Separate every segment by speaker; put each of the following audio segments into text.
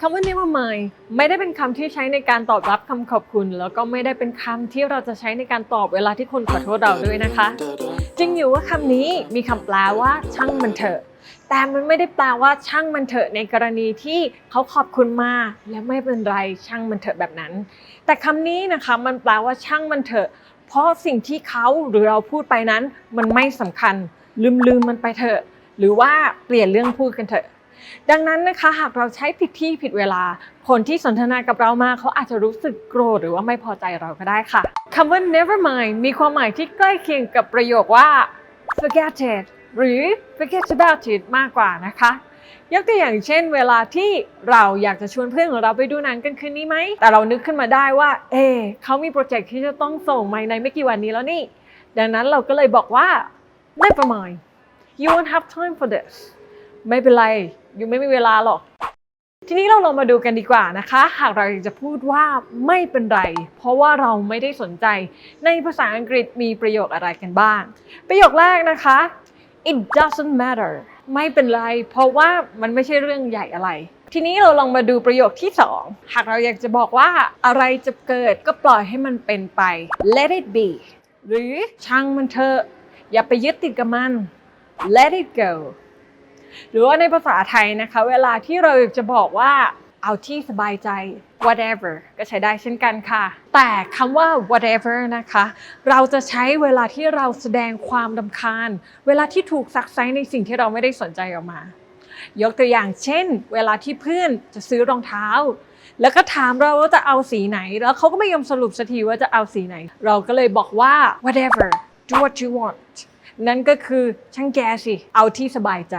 Speaker 1: คำว่า never mind ไม่ได้เป็นคำที่ใช้ในการตอบรับคำขอบคุณ แล้วก็ไม่ได้เป็นคำที่เราจะใช้ในการตอบเวลาที่คนขอโทษเราด้วยนะคะ จริงอยู่ว่าคำนี้มีคำแปลว่า ช่างมันเถอะ แต่มันไม่ได้แปลว่าช่างมันเถอะในกรณีที่เขาขอบคุณมาและไม่เป็นไรช่างมันเถอะแบบนั้น แต่คำนี้นะคะมันแปลว่าช่างมันเถอะ เพราะสิ่งที่เขาหรือเราพูดไปนั้น มันไม่สำคัญ ลืมลืมมันไปเถอะ หรือว่าเปลี่ยนเรื่องพูดกันเถอะ ดังนั้นนะคะหากเราใช้ผิดที่ผิดเวลา คนที่สนทนากับเรามาเขาอาจจะรู้สึกโกรธหรือว่าไม่พอใจเราก็ได้ค่ะคำว่า never mind มีความหมายที่ใกล้เคียงกับประโยคว่า forget it หรือ forget about it มากกว่านะคะยกตัวอย่างเช่น เวลาที่เราอยากจะชวนเพื่อนของเราไปดูหนังกันคืนนี้ไหม แต่เรานึกขึ้นมาได้ว่า เอเขามีโปรเจกต์ที่จะต้องส่งมาในไม่กี่วันนี้แล้วนี่ ดังนั้นเราก็เลยบอกว่า never mind you won't have time for this ไม่เป็นไรยูไม่มีเวลาหรอก ทีนี้เราลองมาดูกันดีกว่านะคะ หากเราอยากจะพูดว่าไม่เป็นไร เพราะว่าเราไม่ได้สนใจ ในภาษาอังกฤษมีประโยคอะไรกันบ้าง ประโยคแรกนะคะ it doesn't matter ไม่เป็นไร เพราะว่ามันไม่ใช่เรื่องใหญ่อะไร ทีนี้เราลองมาดูประโยคที่ 2 หากเราอยากจะบอกว่าอะไรจะเกิดก็ปล่อยให้มันเป็นไป let it be หรือช่างมันเถอะ อย่าไปยึดติดกับมัน let it go หรือว่าในภาษาไทยนะคะ เวลาที่เราจะบอกว่าเอาที่สบายใจ whatever ก็ใช้ได้เช่นกันค่ะ แต่คำว่า whatever นะคะ เราจะใช้เวลาที่เราแสดงความดำคาญ เวลาที่ถูกซักไซในสิ่งที่เราไม่ได้สนใจออกมา ยกตัวอย่างเช่น เวลาที่เพื่อนจะซื้อรองเท้า แล้วก็ถามเราว่าจะเอาสีไหน แล้วเขาก็ไม่ยอมสรุปสักทีว่าจะเอาสีไหน เราก็เลยบอกว่า whatever do what you want นั่นก็คือช่างแกสิ เอาที่สบายใจ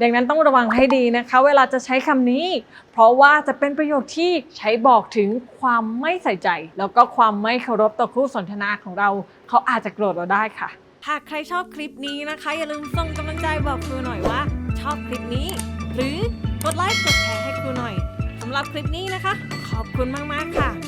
Speaker 1: ดังนั้นต้องระวังให้ดีนะคะ เวลาจะใช้คำนี้ เพราะว่าจะเป็นประโยคที่ใช้บอกถึงความไม่ใส่ใจ แล้วก็ความไม่เคารพต่อคู่สนทนาของเรา เขาอาจจะโกรธเราได้ค่ะ หากใครชอบคลิปนี้นะคะ อย่าลืมส่งกำลังใจบอกครูหน่อยว่า ชอบคลิปนี้ หรือกดไลค์กดแชร์ให้ครูหน่อยสำหรับคลิปนี้นะคะ ขอบคุณมากๆค่ะ